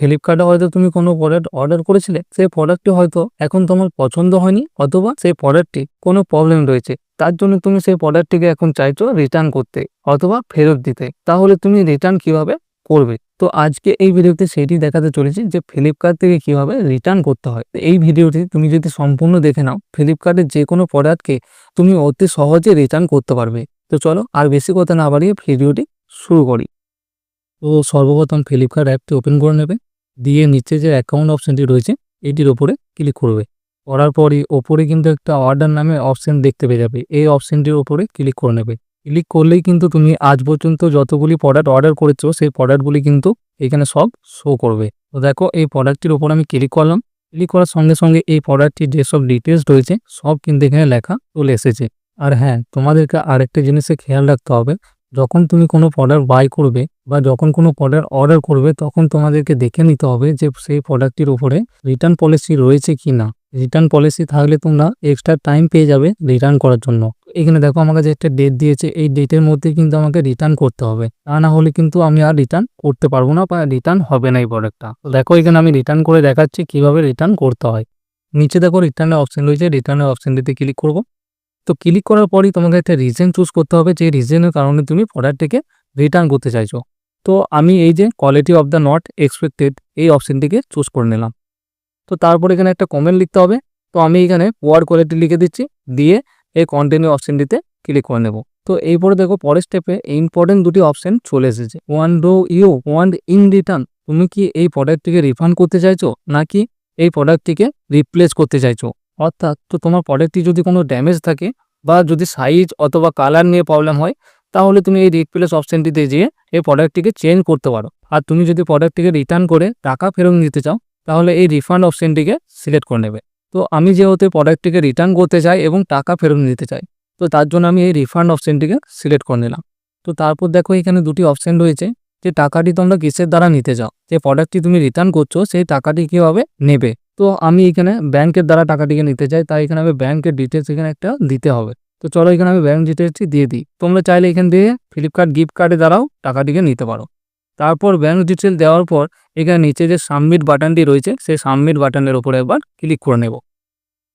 ফ্লিপকার্টে হয়তো তুমি কোনো প্রোডাক্ট অর্ডার করেছিলে, সেই প্রোডাক্টটি হয়তো এখন তোমার পছন্দ হয়নি, অথবা সেই প্রোডাক্টটি কোনো প্রবলেম রয়েছে। তার জন্য তুমি সেই প্রোডাক্টটিকে এখন চাইছো রিটার্ন করতে, অথবা ফেরত দিতে। তাহলে তুমি রিটার্ন কীভাবে করবে? তো আজকে এই ভিডিওতে সেটি দেখাতে চলেছি যে ফ্লিপকার্ট থেকে কীভাবে রিটার্ন করতে হয়। এই ভিডিওটি তুমি যদি সম্পূর্ণ দেখে নাও ফ্লিপকার্টের যে কোনো প্রোডাক্টকে তুমি অতি সহজে রিটার্ন করতে পারবে। তো চলো আর বেশি কথা না বাড়িয়ে ভিডিওটি শুরু করি। তো সর্বপ্রথম ফ্লিপকার্ট অ্যাপটি ওপেন করে নেবে। দিয়ে নিচে যে অ্যাকাউন্ট অপশানটি রয়েছে, এটির ওপরে ক্লিক করবে। করার পরই ওপরে কিন্তু একটা অর্ডার নামে অপশান দেখতে পেয়ে যাবে। এই অপশানটির ওপরে ক্লিক করে নেবে। ক্লিক করলেই কিন্তু তুমি আজ পর্যন্ত যতগুলি প্রোডাক্ট অর্ডার করেছ, সেই প্রোডাক্টগুলি কিন্তু এখানে সব শো করবে। তো দেখো, এই প্রোডাক্টটির ওপর আমি ক্লিক করলাম। ক্লিক করার সঙ্গে সঙ্গে এই প্রোডাক্টটির যেসব ডিটেলস রয়েছে, সব কিন্তু এখানে লেখা চলে এসেছে। আর হ্যাঁ তোমাদেরকে আরেকটা জিনিসে খেয়াল রাখতে হবে। যখন তুমি কোনো প্রোডাক্ট বাই করবে বা যখন কোনো প্রোডাক্ট অর্ডার করবে, তখন তোমাদেরকে দেখে নিতে হবে যে সেই প্রোডাক্টটির উপরে রিটার্ন পলিসি রয়েছে কি না। রিটার্ন পলিসি থাকলে তোমরা এক্সট্রা টাইম পেয়ে যাবে রিটার্ন করার জন্য। এখানে দেখো আমাকে যে একটা ডেট দিয়েছে, এই ডেটের মধ্যে কিন্তু আমাকে রিটার্ন করতে হবে। তা না হলে কিন্তু আমি আর রিটার্ন করতে পারব না বা রিটার্ন হবে না এই প্রোডাক্টটা দেখো এখানে আমি রিটার্ন করে দেখাচ্ছি কীভাবে রিটার্ন করতে হয়। নিচে দেখো রিটার্নের অপশন রয়েছে রিটার্নের অপশনটিতে ক্লিক করব। তো ক্লিক করার পরই তোমাকে একটা রিজন চুজ করতে হবে, যে রিজনের কারণে তুমি প্রোডাক্টটিকে রিটার্ন করতে চাইছো। তো আমি এই যে quality of the not expected এই অপশনটিকে চুজ করে নিলাম। তো তারপর এখানে একটা কমেন্ট লিখতে হবে। তো আমি এখানে ওয়ার্ড কোয়ালিটি লিখে দিচ্ছি, দিয়ে এই কন্টিনিউ অপশনটিতে ক্লিক করে নেব। তো এইপরে দেখো পরের স্টেপে ইম্পর্টেন্ট দুটি অপশান চলে এসেছে। One do you want in return তুমি কি এই প্রোডাক্টটিকে রিফান্ড করতে চাইছো, নাকি এই প্রোডাক্টটিকে রিপ্লেস করতে চাইছো? অর্থাৎ তো তোমার প্রোডাক্টটি যদি কোনো ড্যামেজ থাকে বা যদি সাইজ অথবা কালার নিয়ে প্রবলেম হয়, তাহলে তুমি এই রিপ্লেস অপশনটিতে যেয়ে এই প্রোডাক্টটিকে চেঞ্জ করতে পারো। আর তুমি যদি প্রোডাক্টটিকে রিটার্ন করে টাকা ফেরত নিতে চাও, তাহলে এই রিফান্ড অপশনটিকে সিলেক্ট করে নেবে। তো আমি যেহেতু প্রোডাক্টটিকে রিটার্ন করতে চাই এবং টাকা ফেরত নিতে চাই, তো তার জন্য আমি এই রিফান্ড অপশনটিকে সিলেক্ট করে নিলাম। তো তারপর দেখো এখানে দুটি অপশন রয়েছে, যে টাকাটি তোমরা কিসের দ্বারা নিতে চাও? যে প্রোডাক্টটি তুমি রিটার্ন করছ, সেই টাকাটি কীভাবে নেবে? তো আমি এখানে ব্যাংকের দ্বারা টাকাটিকে নিতে চাই, তাই এখানে আমি ব্যাংকের ডিটেলস এখানে একটা দিতে হবে। তো চলো এখানে আমি ব্যাংক ডিটেলসটি দিয়ে দিই। তোমরা চাইলে এখান দিয়ে ফ্লিপকার্ট গিফট কার্ডের দ্বারাও টাকাটিকে নিতে পারো। তারপর ব্যাংক ডিটেল দেওয়ার পর এখানে নিচে যে সাবমিট বাটনটি রয়েছে, সেই সাবমিট বাটনের উপরে একবার ক্লিক করে নেব।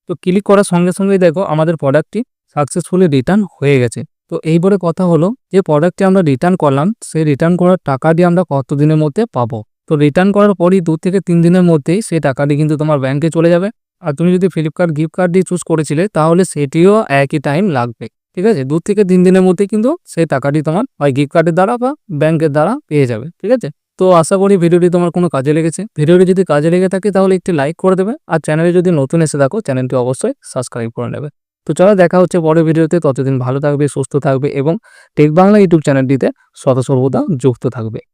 তো ক্লিক করার সঙ্গে সঙ্গেই দেখো আমাদের প্রোডাক্টটি সাকসেসফুলি রিটার্ন হয়ে গেছে। তো এইবারে কথা হলো যে প্রোডাক্টটি আমরা রিটার্ন করলাম, সেই রিটার্ন করার টাকা দিয়ে আমরা কত দিনের মধ্যে পাবো? তো রিটার্ন করার পরই দু থেকে তিন দিনের মধ্যেই সেই টাকাটি কিন্তু তোমার ব্যাংকে চলে যাবে। আর তুমি যদি ফ্লিপকার্ট গিফট কার্ড দিয়ে চুজ করেছিলে, তাহলে সেটিও একই টাইম লাগবে। ঠিক আছে? দু থেকে তিন দিনের মধ্যে কিন্তু সেই টাকাটি তোমার হয় গিফট কার্ডের দ্বারা বা ব্যাংকের দ্বারা পেয়ে যাবে। ঠিক আছে? তো আশা করি ভিডিওটি তোমার কোনো কাজে লেগেছে। ভিডিওটি যদি কাজে লেগে থাকে, তাহলে একটি লাইক করে দেবে। আর চ্যানেলে যদি নতুন এসে থাকো চ্যানেলটি অবশ্যই সাবস্ক্রাইব করে নেবে। তো চলো, দেখা হচ্ছে পরের ভিডিওতে। ততদিন ভালো থাকবে, সুস্থ থাকবে এবং টেক বাংলা ইউটিউব চ্যানেলটিতে সদা যুক্ত থাকবে।